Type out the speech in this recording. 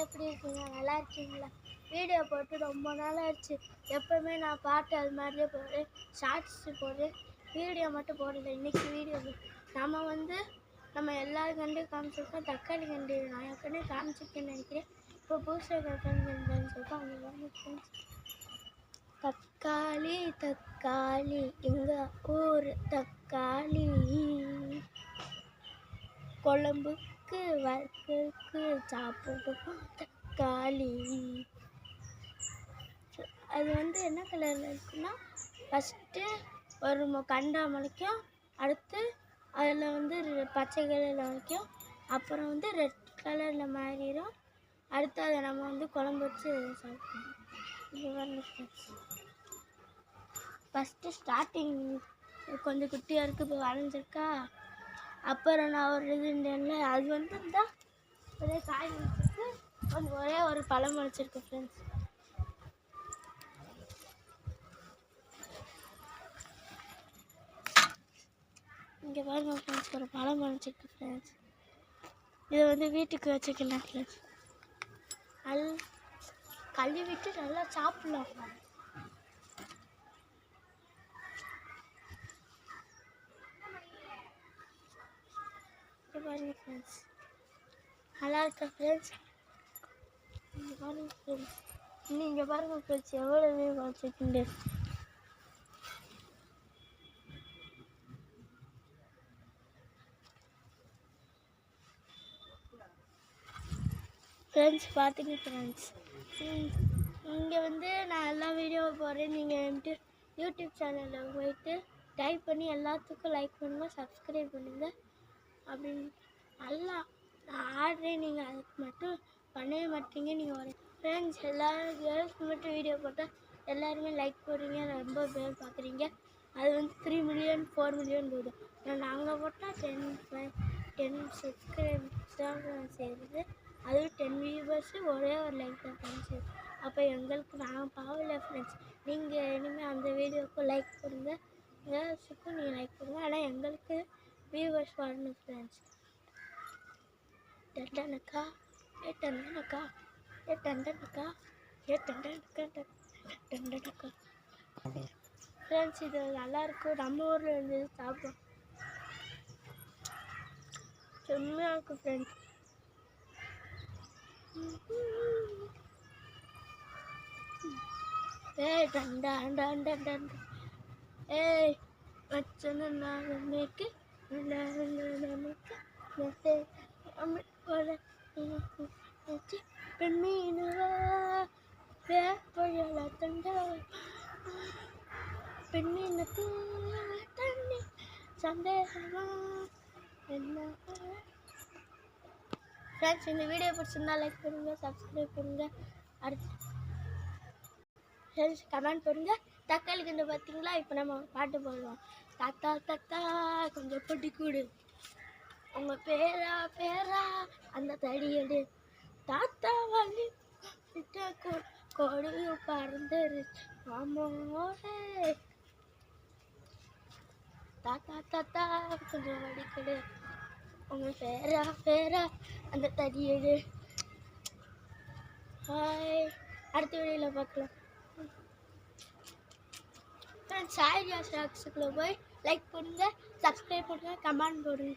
எப்படி இருக்கீங்க? நல்லா இருக்கீங்களா? வீடியோ போட்டு ரொம்ப நாள் ஆச்சு. எப்போவுமே நான் பாட்டு அது மாதிரியே போடுறேன் ஷார்ட்ஸ் போடுறேன் வீடியோ மட்டும் போடல இன்றைக்கி வீடியோ நம்ம வந்து நம்ம எல்லாரும் காமிச்சிருக்கோம். தக்காளி கண்டு நான் ஏற்கனவே காமிச்சிருக்கேன்னு நினைக்கிறேன். இப்போ பூசை தக்காளி கண்டுன்னு சொல்லிட்டு அவங்க தக்காளி தக்காளி எங்கள் ஊர் தக்காளி. கொழம்பு. வறுக்குக்கு சாப்பிடுவோம். தக்காளி. அது வந்து என்ன கலரில் இருக்குன்னா ஃபஸ்ட்டு ஒரு மொ- கண்டா முளைக்கும். அடுத்து அதில் வந்து பச்சை கலரில் முளைக்கும். அப்புறம் வந்து ரெட் கலரில் மாறிடும். அடுத்து அதை நம்ம வந்து குழம்பு வச்சு சாப்பிடுவோம். இது பாருங்க ஃபஸ்ட்டு ஸ்டார்டிங் கொஞ்சம் குட்டியாக இருக்குது இப்போ வளைஞ்சிருக்கா அப்புறம் நான் ஒரு இது அது வந்து இந்த ஒரே காய் வச்சிருக்கு. கொஞ்சம் ஒரே ஒரு பழம் முளைச்சிருக்கு ஃப்ரெண்ட்ஸ் இங்கே பாருங்க ஃப்ரெண்ட்ஸ் ஒரு பழம் முளைச்சிருக்கு ஃப்ரெண்ட்ஸ் இதை வந்து வீட்டுக்கு வச்சுக்கலாம் ஃப்ரெண்ட்ஸ் நல் கழுவிட்டு நல்லா சாப்பிட்லாம் ஃப்ரெண்ட்ஸ் பாருங்க ஃப்ரெண்ட்ஸ் நல்லா இருக்கா ஃப்ரெண்ட்ஸ் இங்கே பாருங்க ஃப்ரெண்ட்ஸ் நீங்கள் பாருங்க ஃப்ரெண்ட்ஸ் எவ்வளோ மீன் வச்சுக்கிண்டு ஃப்ரெண்ட்ஸ் பார்த்துங்க ஃப்ரெண்ட்ஸ் இங்கே வந்து நான் எல்லா வீடியோவும் போடுறேன். நீங்கள் வந்துட்டு யூடியூப் சேனலில் போயிட்டு டைப் பண்ணி எல்லாத்துக்கும் லைக் பண்ணுங்கள் சப்ஸ்கிரைப் பண்ணுங்கள் அப்படின்னு நல்லா நான் ஆடுறேன். நீங்கள் அதுக்கு மட்டும் பண்ணவே மாட்டீங்க. நீங்கள் ஒரு ஃப்ரெண்ட்ஸ் எல்லோரும் கேர்ள்ஸ் மட்டும் வீடியோ போட்டால் எல்லாருமே லைக் போடுறீங்க. ரொம்ப பேர் பார்க்குறீங்க அது வந்து த்ரீ மில்லியன் ஃபோர் மில்லியன் போதும் நான் நாங்கள் போட்டால் டென் டென் சப்ஸ்கிரைபர்ஸ் தான் செய்கிறது அதுவும் டென் வியூவர்ஸு ஒரே ஒரு லைக் தான் ஃப்ரெண்ட்ஸு அப்போ எங்களுக்கு நான் பாவல ஃப்ரெண்ட்ஸ் நீங்கள் இனிமேல் அந்த வீடியோக்கு லைக் கொடுங்க. கேர்ள்ஸுக்கும் நீங்கள் லைக் கொடுங்க. ஆனால் எங்களுக்கு வியூவர்ஸ் வரணும் ஃப்ரெண்ட்ஸ் டண்டனக்கா ஏ டண்டனக்கா ஏ டண்டனக்கா ஏ டண்டனக்கா டண்டனக்கா ஃப்ரெண்ட்ஸ் இது நல்லா இருக்கும் நம்ம ஊரில் இருந்து சாப்பிடும் செம்மையாக இருக்கும் ஃப்ரெண்ட்ஸ் ஏய் டண்டா டண்டா டண்டா ஏய் வச்சன நமக்கு நமக்கு மெசே அம்மி பெண்மீனுவா வேப்பழல தண்டா பெண்மீனுக்கு தண்ணி சந்தேகமா என்ன ஃப்ரெண்ட்ஸ் இந்த வீடியோ பிடிச்சிருந்தா லைக் பண்ணுங்க சப்ஸ்கிரைப் பண்ணுங்க அடுத்து ஃப்ரெண்ட்ஸ் கமெண்ட் பண்ணுங்க தக்காளி கண்டு பார்த்தீங்களா இப்போ நம்ம பாட்டு போடுவோம் தாத்தா தாத்தா கொஞ்சம் பொட்டி கூடு உங்க பேரா பேரா அந்த தடியடு தாத்தா வலி கொடியும் பறந்துருச்சு. மாமோரே தாத்தா தாத்தா கொஞ்சம் வடிக்கடு உங்க பேரா பேரா அந்த தடியடு ஹாய் அடுத்த வீடியோவில் பார்க்கலாம். சாரியா ஷாக்ஸுக்குள்ளே போய் லைக் பண்ணுங்கள் சப்ஸ்கிரைப் பண்ணுங்கள் கமெண்ட் போடுங்க.